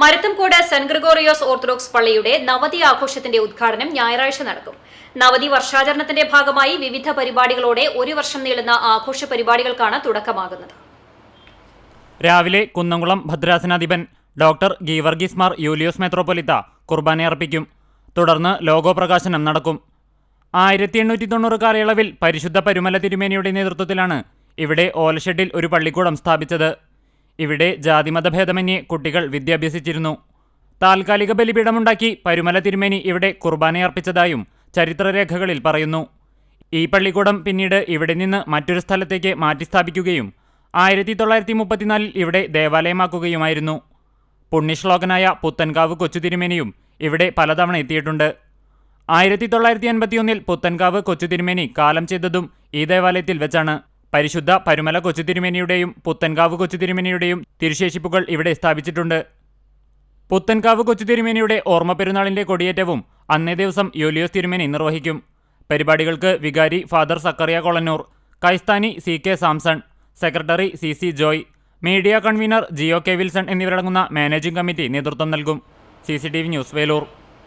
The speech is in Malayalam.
മരുത്തംകോട് സെന്റ് ഗ്രിഗോറിയോസ് ഓർത്തഡോക്സ് പള്ളിയുടെ നവതി ആഘോഷത്തിന്റെ ഉദ്ഘാടനം ഞായറാഴ്ച നടക്കും. നവതി വർഷാചരണത്തിന്റെ ഭാഗമായി വിവിധ പരിപാടികളോടെ ഒരു വർഷം നീളുന്ന ആഘോഷ പരിപാടികൾക്കാണ് തുടക്കമാകുന്നത്. രാവിലെ കുന്നംകുളം ഭദ്രാസനാധിപൻ ഡോക്ടർ ഗീവർഗീസ് മാർ യൂലിയോസ് മെത്രോപൊലിത്ത കുർബാനയർപ്പിക്കും തുടർന്ന് ലോഗോ പ്രകാശനം നടക്കും. ആയിരത്തി എണ്ണൂറ്റി തൊണ്ണൂറ് കാലയളവിൽ പരിശുദ്ധ പരുമല തിരുമേനിയുടെ നേതൃത്വത്തിലാണ് ഇവിടെ ഓലഷെഡിൽ ഒരു പള്ളിക്കൂടം സ്ഥാപിച്ചത്. ഇവിടെ ജാതിമതഭേദമന്യേ കുട്ടികൾ വിദ്യാഭ്യസിച്ചിരുന്നു. താൽക്കാലിക ബലിപീഠമുണ്ടാക്കി പരുമല തിരുമേനി ഇവിടെ കുർബാനയർപ്പിച്ചതായും ചരിത്രരേഖകളിൽ പറയുന്നു. ഈ പള്ളിക്കൂടം പിന്നീട് ഇവിടെ നിന്ന് മറ്റൊരു സ്ഥലത്തേക്ക് മാറ്റി സ്ഥാപിക്കുകയും ആയിരത്തി തൊള്ളായിരത്തി മുപ്പത്തിനാലിൽ ഇവിടെ ദേവാലയമാക്കുകയുമായിരുന്നു. പുണ്യശ്ലോകനായ പുത്തൻകാവ് കൊച്ചുതിരുമേനിയും ഇവിടെ പലതവണ എത്തിയിട്ടുണ്ട്. ആയിരത്തി തൊള്ളായിരത്തി എൺപത്തിയൊന്നിൽ പുത്തൻകാവ് കൊച്ചുതിരുമേനി കാലം ചെയ്തതും ഈ ദേവാലയത്തിൽ വെച്ചാണ്. പരിശുദ്ധ പരുമല കൊച്ചുതിരുമേനിയുടെയും പുത്തൻകാവ് കൊച്ചുതിരുമേനിയുടെയും തിരുശേഷിപ്പുകൾ ഇവിടെ സ്ഥാപിച്ചിട്ടുണ്ട്. പുത്തൻകാവ് കൊച്ചുതിരുമേനിയുടെ ഓർമ്മ പെരുന്നാളിന്റെ കൊടിയേറ്റവും അന്നേ ദിവസം യോലിയോസ് തിരുമേനി നിർവഹിക്കും. പരിപാടികൾക്ക് വികാരി father Zacharia Kolannur കൈസ്ഥാനി C K Samson secretary C C Joy media convener Jio K Wilson എന്നിവരടങ്ങുന്ന മാനേജിംഗ് കമ്മിറ്റി നേതൃത്വം നൽകും. C C T V news Velur.